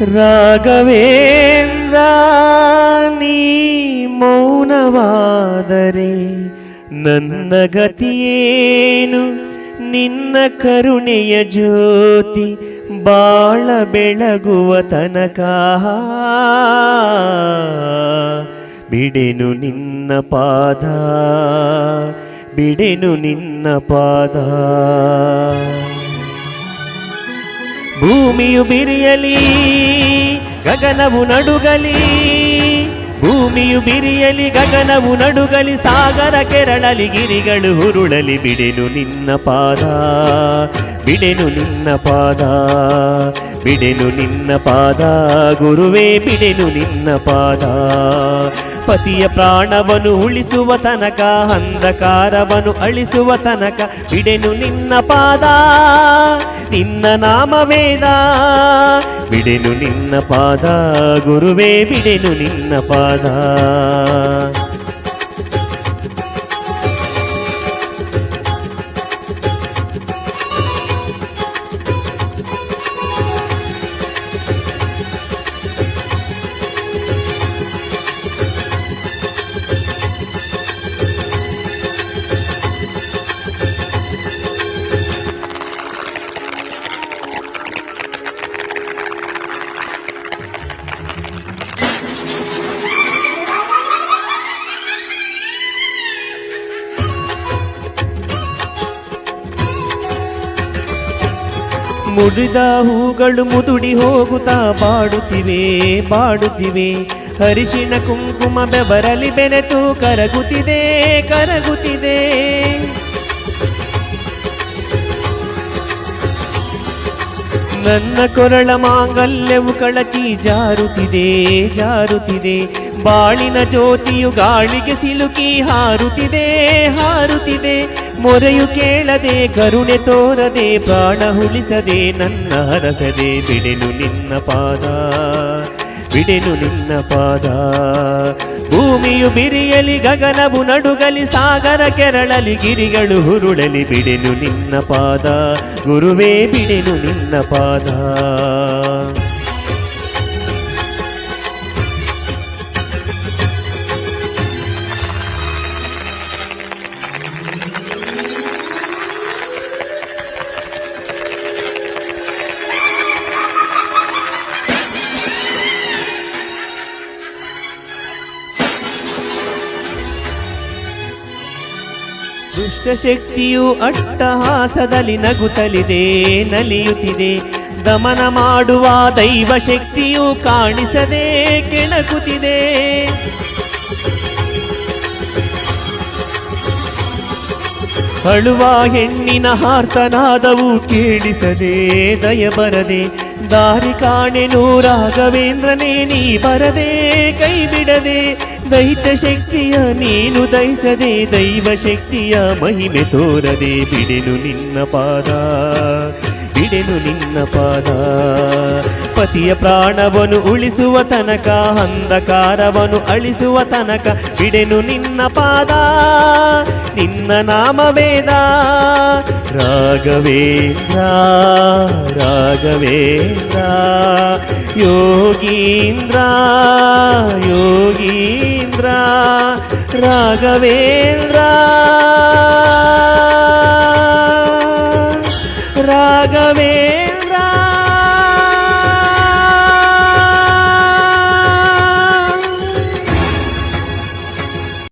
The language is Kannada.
ರಾಘವೇಂದ್ರ, ನೀ ಮೌನವಾದರೆ ನನ್ನ ಗತಿಯೇನು? ನಿನ್ನ ಕರುಣೆಯ ಜ್ಯೋತಿ ಬಾಳ ಬೆಳಗುವ ತನಕ. ಬಿಡೆನು ನಿನ್ನ ಪಾದ, ಬಿಡೆನು ನಿನ್ನ ಪಾದ. ಭೂಮಿಯು ಬಿರಿಯಲಿ ಗಗನವು ನಡುಗಲಿ ಭೂಮಿಯು ಬಿರಿಯಲಿ ಗಗನವು ನಡುಗಲಿ ಸಾಗರ ಕೆರಳಲಿ ಗಿರಿಗಳು ಹುರುಳಲಿ ಬಿಡೆನು ನಿನ್ನ ಪಾದ ಬಿಡೆನು ನಿನ್ನ ಪಾದ ಬಿಡೆನು ನಿನ್ನ ಪಾದ ಗುರುವೇ ಬಿಡೆನು ನಿನ್ನ ಪಾದ ಪತಿಯ ಪ್ರಾಣವನ್ನು ಉಳಿಸುವ ತನಕ ಅಂಧಕಾರವನ್ನು ಅಳಿಸುವ ತನಕ, ಬಿಡೆನು ನಿನ್ನ ಪಾದ, ನಿನ್ನ ನಾಮವೇದ. ಬಿಡೆನು ನಿನ್ನ ಪಾದ, ಗುರುವೇ, ಬಿಡೆನು ನಿನ್ನ ಪಾದ. ಮುಡಿದ ಹೂಗಳು ಮುದುಡಿ ಹೋಗುತ್ತಾ ಬಾಡುತ್ತಿವೆ ಬಾಡುತ್ತಿವೆ ಅರಿಶಿಣ ಕುಂಕುಮ ಬೆವರಲಿ ಬೆರೆತು ಕರಗುತ್ತಿದೆ ಕರಗುತ್ತಿದೆ. ನನ್ನ ಕೊರಳ ಮಾಂಗಲ್ಯವು ಕಳಚಿ ಜಾರುತ್ತಿದೆ ಜಾರುತ್ತಿದೆ. ಬಾಳಿನ ಜ್ಯೋತಿಯು ಗಾಳಿಗೆ ಸಿಲುಕಿ ಹಾರುತ್ತಿದೆ ಹಾರುತ್ತಿದೆ. ಮೊರೆಯು ಕೇಳದೆ, ಕರುಣೆ ತೋರದೆ, ಪ್ರಾಣ ಉಳಿಸದೆ, ನನ್ನ ಹರಸದೆ, ಬಿಡೆನು ನಿನ್ನ ಪಾದ, ಬಿಡೆನು ನಿನ್ನ ಪಾದ. ಭೂಮಿಯು ಬಿರಿಯಲಿ, ಗಗನವು ನಡುಗಲಿ, ಸಾಗರ ಕೆರಳಲಿ, ಗಿರಿಗಳು ಹುರುಳಲಿ, ಬಿಡೆನು ನಿನ್ನ ಪಾದ. ಗುರುವೇ, ಬಿಡೆನು ನಿನ್ನ ಪಾದ. ದುಷ್ಟಶಕ್ತಿಯು ಅಟ್ಟಹಾಸದಲ್ಲಿ ನಗುತ್ತಲಿದೆ, ನಲಿಯುತ್ತಿದೆ. ದಮನ ಮಾಡುವ ದೈವ ಶಕ್ತಿಯು ಕಾಣಿಸದೆ ಕೆಣಕುತ್ತಿದೆ. ಅಳುವ ಹೆಣ್ಣಿನ ಹಾರ್ತನಾದವು ಕೇಳಿಸದೆ ದಯ ಬರದೆ, ದಾರಿ ಕಾಣೆನು ರಾಘವೇಂದ್ರನೇ ನೀ ಬರದೆ ಕೈ ಬಿಡದೆ ದೈತ್ಯ ಶಕ್ತಿಯ ನೀನು ದಯಿಸದೆ ದೈವ ಶಕ್ತಿಯ ಮಹಿಮೆ ತೋರದೆ ಬಿಡೆನು ನಿನ್ನ ಪಾದ, ಬಿಡೆನು ನಿನ್ನ ಪಾದ. ಪತಿಯ ಪ್ರಾಣವನ್ನು ಉಳಿಸುವ ತನಕ, ಅಂಧಕಾರವನ್ನು ಅಳಿಸುವ ತನಕ ಬಿಡೆನು ನಿನ್ನ ಪಾದ. ನಿನ್ನ ನಾಮವೇದ ರಾಘವೇಂದ್ರ ರಾಘವೇಂದ್ರ ಯೋಗೀಂದ್ರ ಯೋಗೀಂದ್ರ ರಾಘವೇಂದ್ರ ರಾಘವೇಂದ್ರ